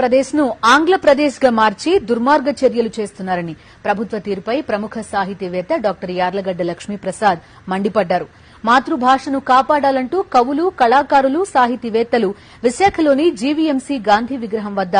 ప్రదేశ్ను ఆంగ్లప్రదేశ్గా మార్చి దుర్మార్గ చర్యలు చేస్తున్నారని ప్రభుత్వ తీరుపై ప్రముఖ సాహితీవేత్త డాక్టర్ యార్లగడ్డ లక్ష్మీప్రసాద్ మండిపడ్డారు. మాతృభాషను కాపాడాలంటూ కవులు కళాకారులు సాహితీవేత్తలు విశాఖలోని జీవీఎంసీ గాంధీ విగ్రహం వద్ద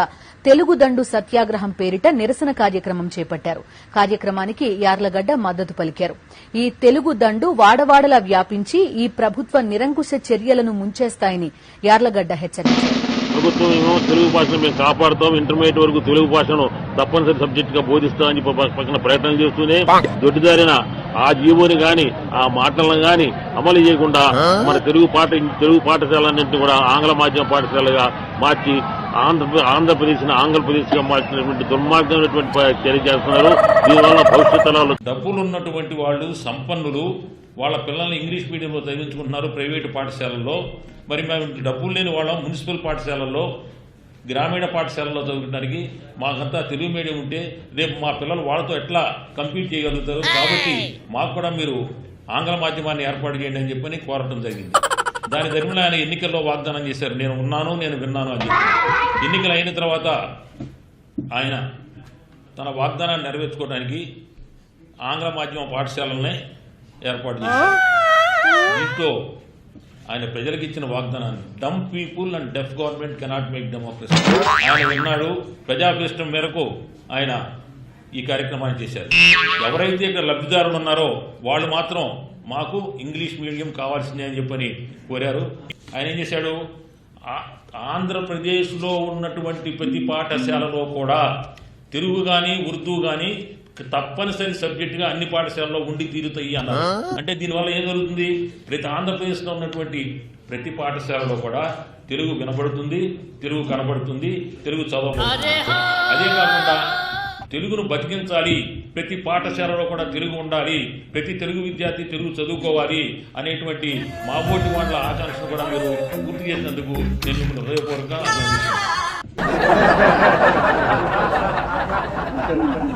తెలుగు దండు సత్యాగ్రహం పేరిట నిరసన కార్యక్రమం చేపట్టారు. కార్యక్రమానికి యార్లగడ్డ మద్దతు పలికారు. ఈ తెలుగు దండు వాడవాడలా వ్యాపించి ఈ ప్రభుత్వ నిరంకుశ చర్యలను ముంచేస్తాయని యార్లగడ్డ హెచ్చరించారు. ప్రభుత్వం ఏమో తెలుగు భాషను మేము కాపాడుతాం ఇంటర్మీడియట్ వరకు తెలుగు భాషను తప్పనిసరి సబ్జెక్ట్గా బోధిస్తామని పక్కన ప్రయత్నం చేస్తూనే దొడ్డిదారిన ఆ జీవోని గాని ఆ మాటలను గాని అమలు చేయకుండా మన తెలుగు పాఠ తెలుగు పాఠశాలన్నింటినీ కూడా ఆంగ్ల మాధ్యమ పాఠశాలగా మార్చి ఆంధ్ర ఆంధ్రప్రదేశ్ ఆంధ్రప్రదేశ్గా మార్చినటువంటి దుర్మార్గమైనటువంటి తెలియజేస్తున్నారు చర్య చేస్తున్నారు. దీనివల్ల భవిష్యత్ తరాలు డబ్బులు ఉన్నటువంటి వాళ్ళు సంపన్నులు వాళ్ళ పిల్లల్ని ఇంగ్లీష్ మీడియంలో చదివించుకుంటున్నారు ప్రైవేటు పాఠశాలల్లో. మరి మేము డబ్బులు లేని వాళ్ళం మున్సిపల్ పాఠశాలల్లో గ్రామీణ పాఠశాలలో చదువుకోవడానికి మాకంతా తెలుగు మీడియం ఉంటే రేపు మా పిల్లలు వాళ్ళతో ఎట్లా కంపీట్ చేయగలుగుతారు? కాబట్టి మాకు కూడా మీరు ఆంగ్ల మాధ్యమాన్ని ఏర్పాటు చేయండి అని చెప్పని కోరటం జరిగింది. దాని తరిమిన ఆయన ఎన్నికల్లో వాగ్దానం చేశారు. నేను ఉన్నాను నేను విన్నాను అని చెప్పి. ఎన్నికలు అయిన తర్వాత ఆయన తన వాగ్దానాన్ని నెరవేర్చుకోవడానికి ఆంగ్ల మాధ్యమ పాఠశాలల్ని ఏర్పాటు చేశారు. దీంతో ఆయన ప్రజలకు ఇచ్చిన వాగ్దానాన్ని dumb people and deaf government cannot make democracy ఆయన విన్నాడు. ప్రజాభిష్టం మేరకు ఆయన ఈ కార్యక్రమాన్ని చేశారు. ఎవరైతే ఇక్కడ లబ్ధిదారులు ఉన్నారో వాళ్ళు మాత్రం మాకు ఇంగ్లీష్ మీడియం కావాల్సిందే అని చెప్పని కోరారు. ఆయన ఏం చేశాడు? ఆ- ఆంధ్రప్రదేశ్లో ఉన్నటువంటి ప్రతి పాఠశాలలో కూడా తెలుగు కానీ ఉర్దూ కానీ తప్పనిసరి సబ్జెక్టుగా అన్ని పాఠశాలలో ఉండి తీరుతాయి అన్నారు. అంటే దీనివల్ల ఏం జరుగుతుంది? ప్రతి ఆంధ్రప్రదేశ్లో ఉన్నటువంటి ప్రతి పాఠశాలలో కూడా తెలుగు వినబడుతుంది తెలుగు కనబడుతుంది తెలుగు చదవబడుతుంది. అదే కాకుండా తెలుగును బతికించాలి. ప్రతి పాఠశాలలో కూడా తెలుగు ఉండాలి. ప్రతి తెలుగు విద్యార్థి తెలుగు చదువుకోవాలి అనేటువంటి మాబోటి వాళ్ళ ఆకాంక్షను కూడా మీరు గుర్తు చేసినందుకు నేను మిమ్మల్ని హృదయపూర్వకంగా